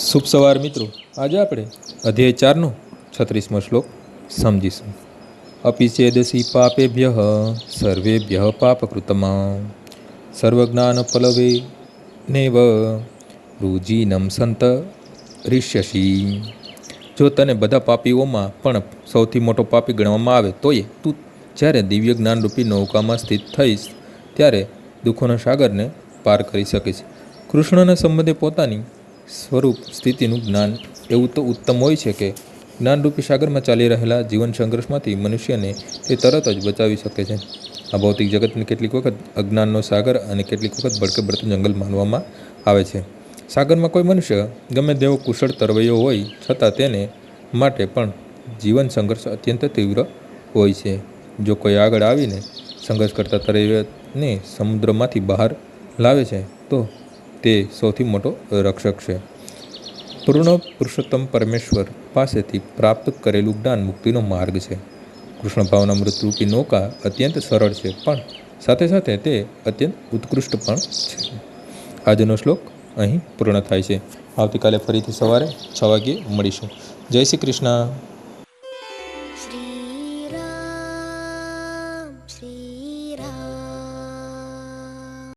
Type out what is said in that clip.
શુભ સવાર મિત્રો. આજે આપણે અધ્યાય ચારનો છત્રીસમો શ્લોક સમજીશું. અપિચેદસી પાપેભ્ય સર્વેભ્ય પાપકૃતમાં. સર્વજ્ઞાન પલવે નેવ રુજીનમ સંત રિષ્યસી. જો તને બધા પાપીઓમાં પણ સૌથી મોટો પાપી ગણવામાં આવે તોય તું જ્યારે દિવ્ય જ્ઞાનરૂપી નૌકામાં સ્થિત થઈશ, ત્યારે દુઃખોના સાગરને પાર કરી શકીશ. કૃષ્ણના સંબંધે પોતાની સ્વરૂપ, સ્થિતિનું જ્ઞાન. એવું તો ઉત્તમ હોય છે કે જ્ઞાનરૂપી સાગરમાં ચાલી રહેલા જીવન સંઘર્ષમાંથી મનુષ્યને તે તરત જ બચાવી શકે છે. આ ભૌતિક જગતને કેટલીક વખત અજ્ઞાનનો સાગર અને કેટલીક વખત ભડકે ભડતું જંગલ માનવામાં આવે છે. સાગરમાં કોઈ મનુષ્ય ગમે તેવો કુશળ તરવૈયો હોય, છતાં તેને માટે પણ જીવન સંઘર્ષ અત્યંત તીવ્ર હોય છે. જો કોઈ આગળ આવીને સંઘર્ષ કરતા તરવૈયાને સમુદ્રમાંથી બહાર લાવે છે, તો તે સૌથી મોટો રક્ષક છે. પૂર્ણ પુરુષોત્તમ પરમેશ્વર પાસેથી પ્રાપ્ત કરેલું જ્ઞાન મુક્તિનો માર્ગ છે. કૃષ્ણ ભાવના મૃત્યુપી નૌકા અત્યંત સરળ છે, પણ સાથે સાથે તે અત્યંત ઉત્કૃષ્ટ પણ છે. આજનો શ્લોક અહીં પૂર્ણ થાય છે. આવતીકાલે ફરીથી સવારે છ વાગ્યે મળીશું. જય શ્રી કૃષ્ણ.